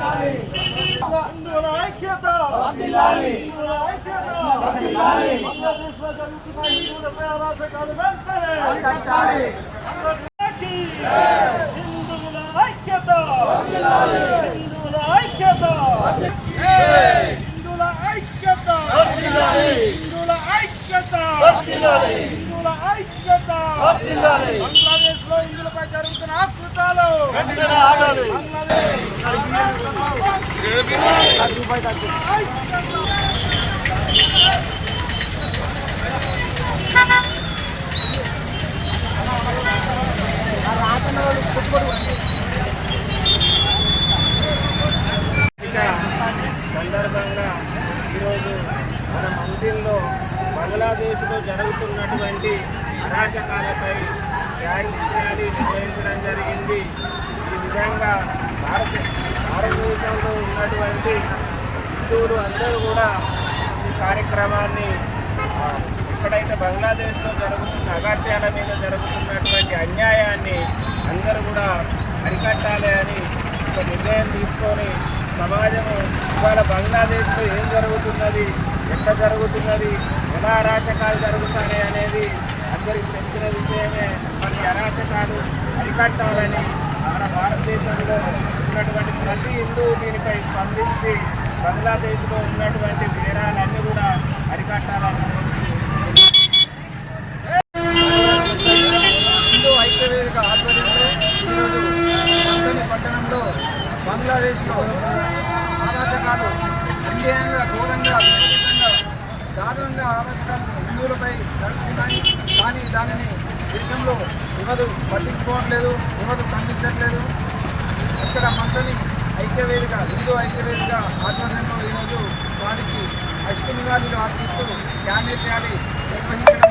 ఐక్యత. హిందువుల ఐక్యత. హిందువుల ఐక్యత. హిందువుల ఐక్యత. హిందువుల ఐక్యత. హిందువుల ఐక్యత. బంగ్లాదేశ్లో హిందువులపై జరుగుతున్న ఆకృతాలు బంగ్లాదేశ్ సందర్భంగా ఈరోజు మన మందిర్లో బంగ్లాదేశ్లో జరుగుతున్నటువంటి అరాచకాలపై ర్యాలీ ర్యాలీ నిర్వహించడం జరిగింది. ఈ విధంగా భారత భారతదేశంలో ఉన్నటువంటి హిందువులు అందరూ కూడా ఈ కార్యక్రమాన్ని ఆ, ఎక్కడైతే బంగ్లాదేశ్లో జరుగుతున్న అగత్యాల మీద జరుగుతున్నటువంటి అన్యాయాన్ని అందరూ కూడా అరికట్టాలి అని ఒక నిర్ణయం తీసుకొని సమాజము ఇవాళ బంగ్లాదేశ్లో ఏం జరుగుతున్నది ఎక్కడ జరుగుతున్నది ఎలా అరాచకాలు జరుగుతాయి అనేది అందరికి తెలిసిన విషయమే. కొన్ని అరాచకాలు అరికట్టాలని మన భారతదేశంలో ఉన్నటువంటి ప్రతి హిందూ దీనిపై స్పందించి బంగ్లాదేశ్లో ఉన్నటువంటి నేరాలన్నీ కూడా అరికట్టాలని హిందూ ఐక్యవేదిక ఆధ్వర్యంలో ఈరోజు పట్టణంలో బంగ్లాదేశ్లో అరాచకాలు అన్యాయంగా ఘోరంగా విపరీతంగా దారుణంగా అరాచకాలు హిందువులపై నడుస్తున్నాయి కానీ దానిని దేశంలో ఎవరు పట్టించుకోవట్లేదు ఎవరు ఖండించట్లేదు. ఇక్కడ మంతని ఐక్యవేదిక హిందూ ఐక్యవేదిక ఆధ్వర్యంలో ఈరోజు వారికి అష్టమిగాలు ఆర్పిస్తూ క్యాండిడేట్ ర్యాలీ నిర్వహించడం